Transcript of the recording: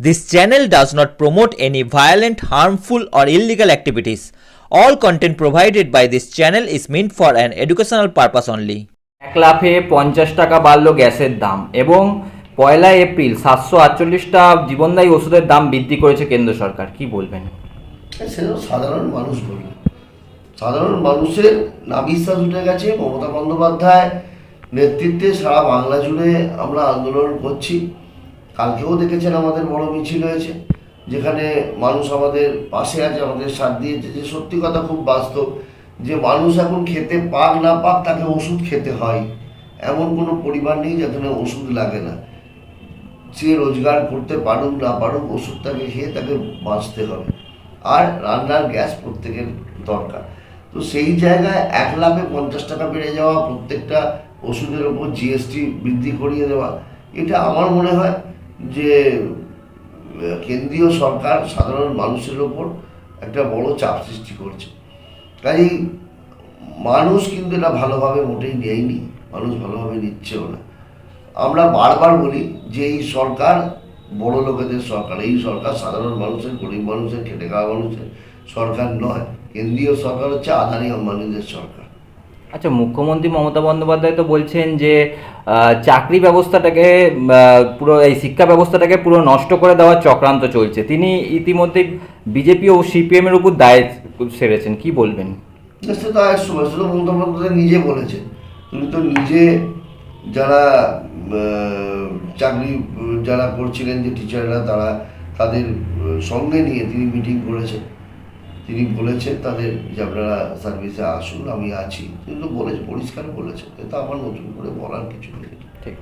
This channel does not promote any violent, harmful, or illegal activities. All content provided by this channel is meant for an educational purpose only. এক লাফে পঞ্চাশ টাকা বাড়লো গ্যাসের দাম এবং পয়লা এপ্রিল সাতশো আটচল্লিশটা জীবনদায়ী ওষুধের দাম বৃদ্ধি করেছে কেন্দ্র সরকার কি বলবেন সেটা সাধারণ মানুষ বলবে সাধারণ মানুষের নাবিশ্বাস উঠে গেছে মমতা বন্দ্যোপাধ্যায় নেতৃত্বে সারা বাংলা জুড়ে আমরা আন্দোলন করছি কালকেও দেখেছেন আমাদের বড় মিছিল হয়েছে, যেখানে মানুষ আমাদের পাশে আছে, আমাদের সাথ দিয়েছে, যে সত্যি কথা খুব বাস্তব, যে মানুষ এখন খেতে পাক না পাক তাকে ওষুধ খেতে হয়। এমন কোনো পরিবার নেই যেখানে ওষুধ লাগে না। সে রোজগার করতে পারুক, না পারুক, ওষুধটাকে খেয়ে তাকে বাঁচতে হবে। আর রান্নার গ্যাস প্রত্যেকের দরকার। তো সেই জায়গায় এক লাখে পঞ্চাশ টাকা বেড়ে যাওয়া প্রত্যেকটা ওষুধের ওপর জিএসটি বৃদ্ধি করিয়ে দেওয়া, এটা আমার মনে হয় যে কেন্দ্রীয় সরকার সাধারণ মানুষের ওপর একটা বড় চাপ সৃষ্টি করছে। তাই মানুষ কিন্তু এটা ভালোভাবে মোটেই নেয়নি, মানুষ ভালোভাবে নিচ্ছেও না। আমরা বারবার বলি যে, এই সরকার বড় লোকেদের সরকার, এই সরকার সাধারণ মানুষের, গরিব মানুষের, খেটে খাওয়া মানুষের সরকার নয়, কেন্দ্রীয় সরকার হচ্ছে আদানি আম্বানিদের সরকার। আচ্ছা মুখ্যমন্ত্রী মমতা বন্দ্যোপাধ্যায় তো বলছেন যে চাকরি ব্যবস্থাটাকে পুরো এই শিক্ষা ব্যবস্থাটাকে পুরো নষ্ট করে দেওয়ার চক্রান্ত চলছে। তিনি ইতিমধ্যে বিজেপি ও সিপিএম এর উপর দায় সেরেছেন। কি বলবেন? সে তো একশো বছর মমতা বন্দ্যোপাধ্যায় নিজে বলেছেন। তিনি তো নিজে যারা চাকরি, যারা করছিলেন যে টিচাররা তারা তাদের সঙ্গে নিয়ে তিনি মিটিং করেছেন। তিনি বলেছেন, তাদের যে আপনারা সার্ভিসে আসুন, আমি আছি। তিনি তো বলেছে, পরিষ্কার বলেছেন। কিন্তু আমার নতুন করে বলার কিছু নেই। ঠিক।